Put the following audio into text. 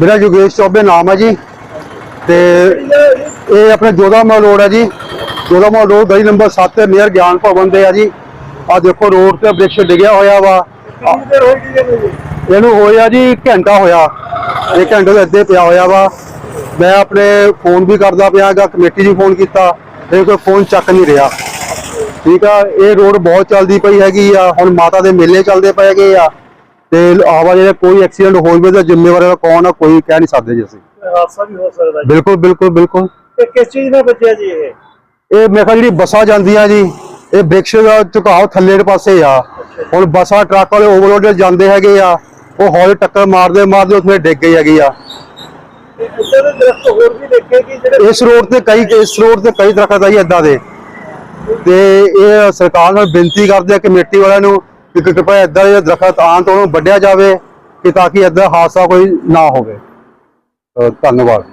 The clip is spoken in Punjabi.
ਮੇਰਾ ਯੋਗੇਸ਼ ਚੌਬੇ ਨਾਮ ਹੈ ਜੀ। ਤੇ ਇਹ ਆਪਣਾ ਜੋਧਾ ਮਹਲ ਰੋਡ ਹੈ ਜੀ। ਜੋਧਾ ਮਹਲ ਰੋਡ ਗਲੀ ਨੰਬਰ 7 ਨੀਅਰ ਗਿਆਨ ਭਵਨ ਦੇ ਆ ਜੀ। ਆ ਦੇਖੋ ਰੋਡ ਤੇ ਬ੍ਰਿਕਸ਼ ਡਿੱਗਿਆ ਹੋਇਆ ਵਾ। ਇਹਨੂੰ ਹੋਇਆ ਜੀ ਘੰਟਾ ਹੋਇਆ। ਇਹ ਘੰਟੇ ਤੋਂ ਅੱਧੇ ਪਿਆ ਹੋਇਆ ਵਾ। ਮੈਂ ਆਪਣੇ ਫੋਨ ਵੀ ਕਰਦਾ ਪਿਆਗਾ ਕਮੇਟੀ ਨੂੰ ਫੋਨ ਕੀਤਾ। ਇਹ ਕੋਈ ਫੋਨ ਚੱਕ ਨਹੀਂ ਰਿਹਾ। ਠੀਕ ਆ, ਇਹ ਰੋਡ ਬਹੁਤ ਚੱਲਦੀ ਪਈ ਹੈਗੀ ਆ। ਹੁਣ ਮਾਤਾ ਦੇ ਮੇਲੇ ਚੱਲਦੇ ਪਏ ਹੈਗੇ ਆ। ਤੇ ਆਵਾਜਾਈ ਦਾ ਕੋਈ ਐਕਸੀਡੈਂਟ ਹੋ ਜਵੇ ਤਾਂ ਜ਼ਿੰਮੇਵਾਰ ਕੌਣ ਆ ਕੋਈ ਕਹਿ ਨਹੀਂ ਸਕਦੇ ਜੀ ਅਸੀਂ। ਹਾਦਸਾ ਵੀ ਹੋ ਸਕਦਾ ਜੀ। ਬਿਲਕੁਲ ਬਿਲਕੁਲ ਬਿਲਕੁਲ। ਇਹ ਕਿਸ ਚੀਜ਼ ਨਾਲ ਬਚਿਆ ਜੀ ਇਹ? ਇਹ ਮੈਂ ਕਿਹਾ ਜਿਹੜੀ ਬੱਸਾਂ ਜਾਂਦੀਆਂ ਜੀ ਇਹ ਬ੍ਰਿਕਸ਼ ਦਾ ਝੁਕਾਓ ਥੱਲੇ ਦੇ ਪਾਸੇ ਆ। ਹੁਣ ਬੱਸਾਂ ਟਰੱਕ ਵਾਲੇ ਓਵਰਲੋਡ ਜਾਂਦੇ ਹੈਗੇ ਆ ਉਹ ਹੌਲੀ ਟੱਕਰ ਮਾਰਦੇ ਮਾਰਦੇ ਉੱਥੇ ਡਿੱਗ ਗਈ ਹੈਗੀ ਆ। ਇਸ ਰੋਡ ਤੇ ਕਈ ਇਸ ਰੋਡ ਤੇ ਕਈ ਦਰਖਤ ਆ ਜੀ ਦੇ। ਤੇ ਇਹ ਸਰਕਾਰ ਨੂੰ ਬੇਨਤੀ ਕਰਦੇ ਆ ਕਮੇਟੀ ਵਾਲਿਆਂ ਨੂੰ ਕਿ ਕਿਰਪਾ ਏਦਾਂ ਦੇ ਦਰਖਤ ਆਉਣ ਤੋਂ ਉਹਨੂੰ ਵੱਢਿਆ ਜਾਵੇ ਕਿ ਤਾਂ ਕਿ ਏਦਾਂ ਹਾਦਸਾ ਕੋਈ ਨਾ ਹੋਵੇ। ਧੰਨਵਾਦ।